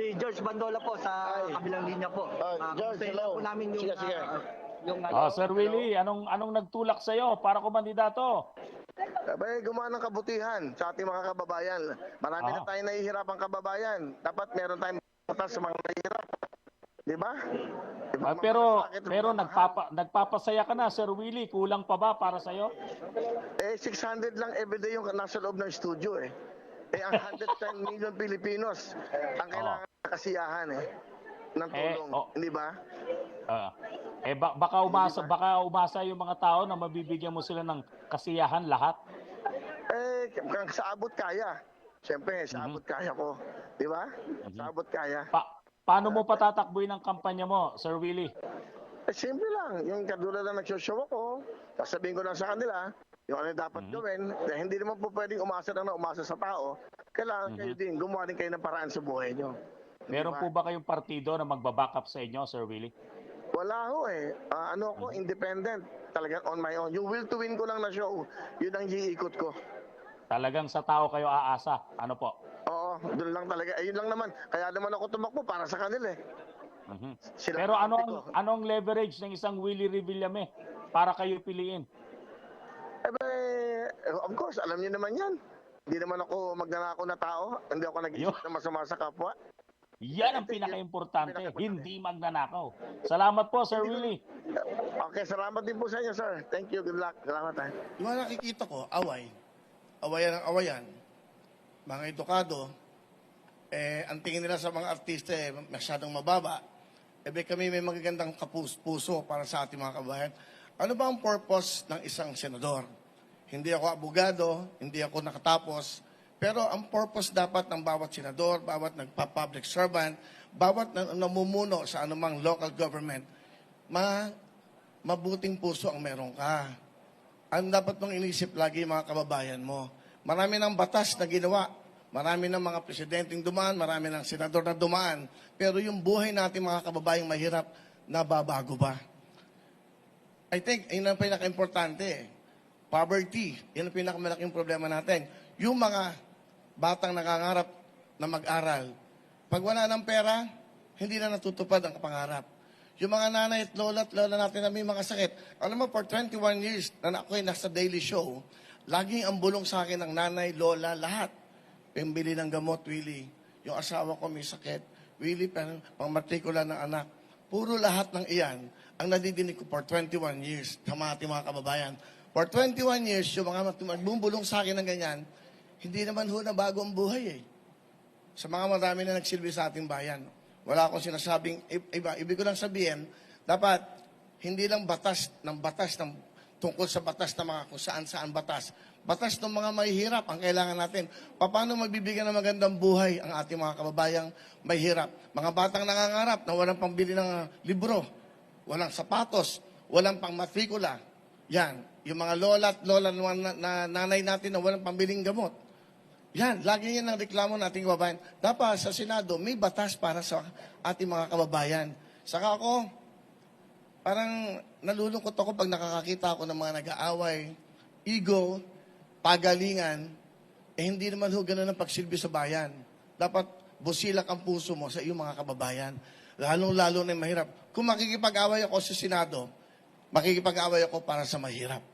Si George Bandola po sa Ay. kabilang linya po. Ah, Ah, George, kumustahin hello. po namin yung, Sige, sige. ah, yung ano, Ah, Sir Willie, anong anong nagtulak sa iyo para kumandidato? Abay, gumawa ng kabutihan sa ating mga kababayan. Marami na Ah. tayong nahihirapang kababayan. Dapat meron tayong batas sa mga nahihirap. Di ba? Di ba, Ah, mga pero sakit, pero mga nagpapa nagpapasaya ka na Sir Willie, kulang pa ba para sa iyo? Eh, 600 lang everyday yung nasa loob ng studio eh. Eh, ang 110 million Pilipinos ang kailangan ng kasiyahan eh. Ng Eh, tulong. oh. Hindi ba? Ah, eh ba- baka umasa baka umasa yung mga tao na mabibigyan mo sila ng kasiyahan lahat. Eh, kung sa abot kaya. Siyempre, sa Mhm. abot kaya ko. Di ba? Sa abot kaya. Pa- paano mo patatakbuhin ang kampanya mo, Sir Willie? Eh, simple lang. Yung kadulad na nagsoshow ako, sasabihin ko lang sa kanila, yung ano dapat Mhm. gawin, eh, hindi naman po pwedeng umasa na umasa sa tao. Kailangan kayo din, gumawa din kayo ng paraan sa buhay nyo. Meron ba? po ba kayong partido na magba-backup sa inyo, Sir Willie? Wala ho eh. Ah, ano ako, independent. Talagang on my own. Yung will to win ko lang na show, yun ang iikot ko. Talagang sa tao kayo aasa. Ano po? Oo, doon lang talaga. Ayun lang naman. Kaya naman ako tumakbo para sa kanila eh. Mhm. Sila Pero ano ko. anong leverage ng isang Willie Revillame para kayo piliin? Eh, of course, alam niyo naman yan. Hindi naman ako magnanako na tao. Hindi ako nag-isip na masama sa kapwa. Yan ang pinaka-importante, hindi magnanakaw. Salamat po, Sir Willie. Okay, salamat din po sa inyo, sir. Thank you. Good luck. Salamat. eh. Yung mga nakikita ko, away, awayan ang awayan, mga edukado, eh, ang tingin nila sa mga artista eh, masyadong mababa, eh, kami may magagandang kapus-puso para sa ating mga kabayan. Ano ba ang purpose ng isang senador? Hindi ako abogado, hindi ako nakatapos, pero ang purpose dapat ng bawat senador, bawat nagpa-public servant, bawat na- namumuno sa anumang local government, ma mabuting puso ang meron ka ang dapat mong inisip lagi mga kababayan mo. Marami ng batas na ginawa. Marami ng mga presidenteng dumaan, marami ng senador na dumaan. Pero yung buhay natin mga kababayang mahirap, nababago ba? I think, yun ang pinaka-importante. Poverty, yun ang pinakamalaking problema natin. Yung mga batang nakangarap na mag-aral, pag wala ng pera, hindi na natutupad ang pangarap. Yung mga nanay at lola at lola natin na may mga sakit. Alam mo, for 21 years na ako ay nasa daily show, laging ang bulong sa akin ng nanay, lola, lahat. Pambili ng gamot, Willie. Yung asawa ko may sakit. Willie, pang matrikula ng anak. Puro lahat ng iyan ang nadidinig ko for 21 years sa mga kababayan. For 21 years, yung mga magbubulong sa akin ng ganyan, hindi naman ho na bago ang buhay eh sa mga marami na nagsilbi sa ating bayan. Wala akong sinasabing iba. Ibig ko lang sabihin, dapat hindi lang batas ng batas ng tungkol sa batas ng mga kung saan-saan batas. Batas ng mga mahihirap ang kailangan natin. Paano magbibigyan ng magandang buhay ang ating mga kababayang mahihirap? Mga batang nangangarap na walang pambili ng ah, libro, walang sapatos, walang pang matrikula. Yan. Yung mga lola at lola na, na nanay natin na walang pambiling gamot. Yan, lagi yan ang reklamo ng ating kababayan. Dapat sa Senado, may batas para sa ating mga kababayan. Saka ako, parang nalulungkot ako pag nakakakita ako ng mga nag-aaway, ego, pagalingan, eh hindi naman ho ganun ang pagsilbi sa bayan. Dapat busilak ang puso mo sa iyong mga kababayan. Lalong-lalo na mahirap. Kung makikipag-away ako sa Senado, makikipag-away ako para sa mahirap.